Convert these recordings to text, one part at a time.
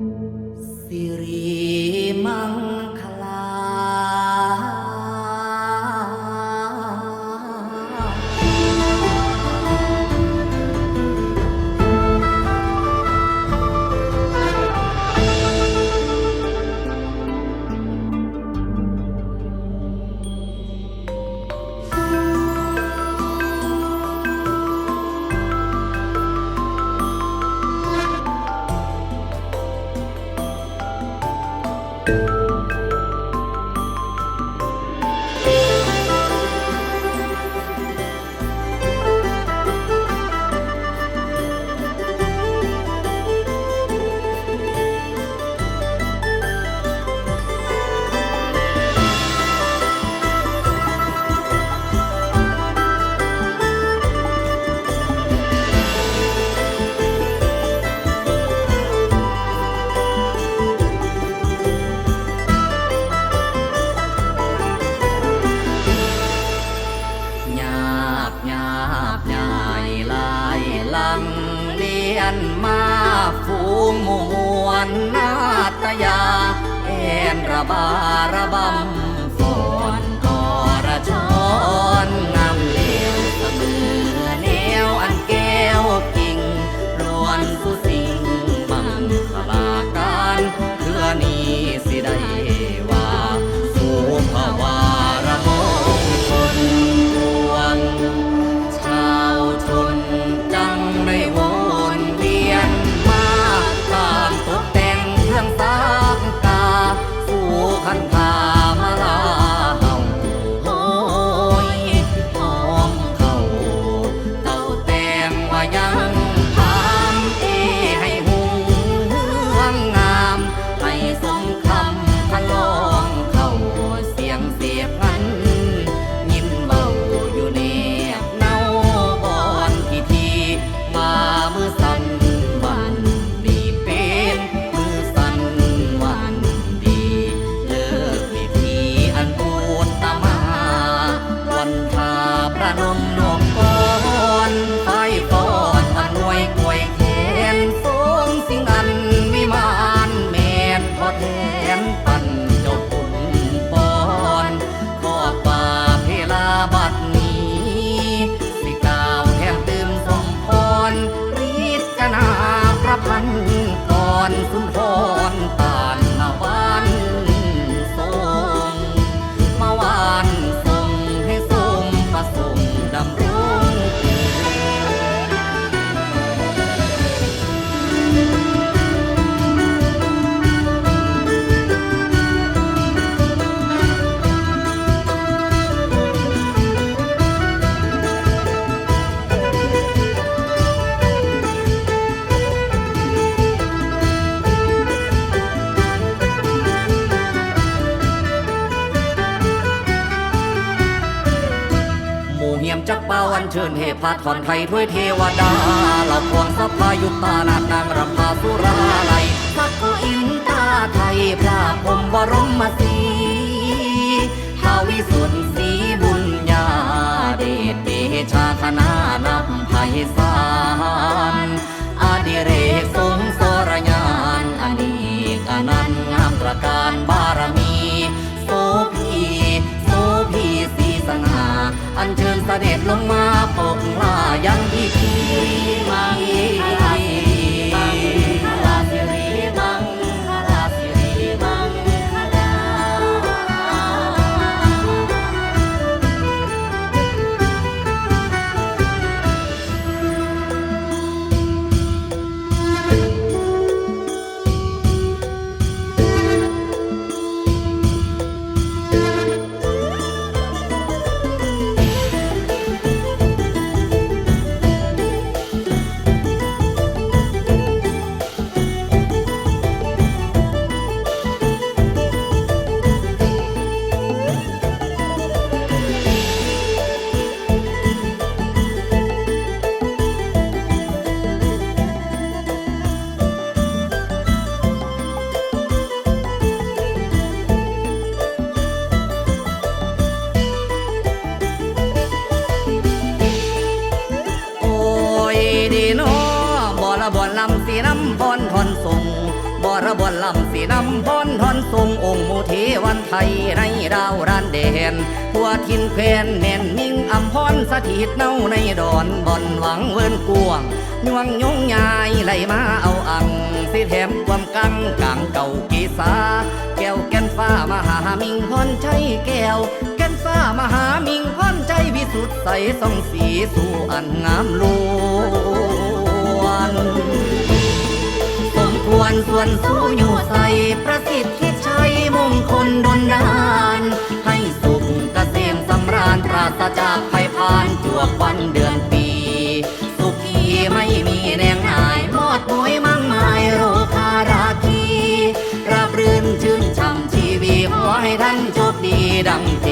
Сирий. என்ற பாரதம் จักเป่าอันเชิญเทพาถอนไทยถ้วยเทวดาเราควงสัพพายุตานาตางรำพาสุราไลสักก็อินตาไทยพระพมวรมมาสีทาวิสุทธิสีบุญญาเดชเดชาคณะนำภัยสา อันเชิญเสด็จลงมาปกลายันที่ ระบวนลำสีนำพรทอนทรงองค์มูเทวันไทยในดาวร้านเด่นทั่วทินแควนแน่นนิ่งอำพรสถิตเน่าในดอนบ่อนหวังเวินกวงยวงยงยายไหลมาเอาอังสิแถมความกังกลางเก่ากีสาแก้วแก่นฟ้ามหามิงพรใจแก้วแก่นฟ้ามหามิงพรใจวิสุทธิ์ใสส่องสีสู่อันงามล้วน วรส่วนสู้อยู่ใส่ประสิทธิชัยมงคลดลดานให้สุขเกษมสำราญปราศจากภัยพานจวบวันเดือนปี สุขีไม่มีแนงนายมอดมวยมั่งไมายโรคาราคีราบรื่นชื่นช่ำชีวีขอให้ท่านโชคดีดังเจ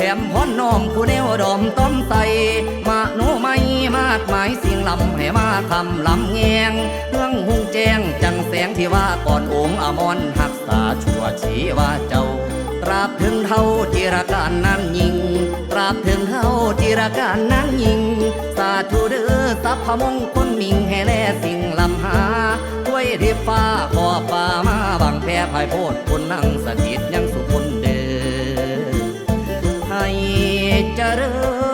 แถมพ่อนน้อมผู้เนวดอมต้อมใสมาโนไม่มากมายสิ่งลำให้มาคำลำแงงเรื่องหุงแจ้งจังแสงที่ว่าก่อนองค์อมรหักษาชั่วชีว่าเจ้า ตราบถึงเท่าจิรการนั้นยิง ตราบถึงเท่าจิรการนั้นยิง สาธุเด้อสัพพมงคลมิงให้แลสิ่งลำหาด้วยทิฟ้าขอฟ้ามาบังแพร่ภายโพดคุณนั่งสถิตยังสุข ヘッダル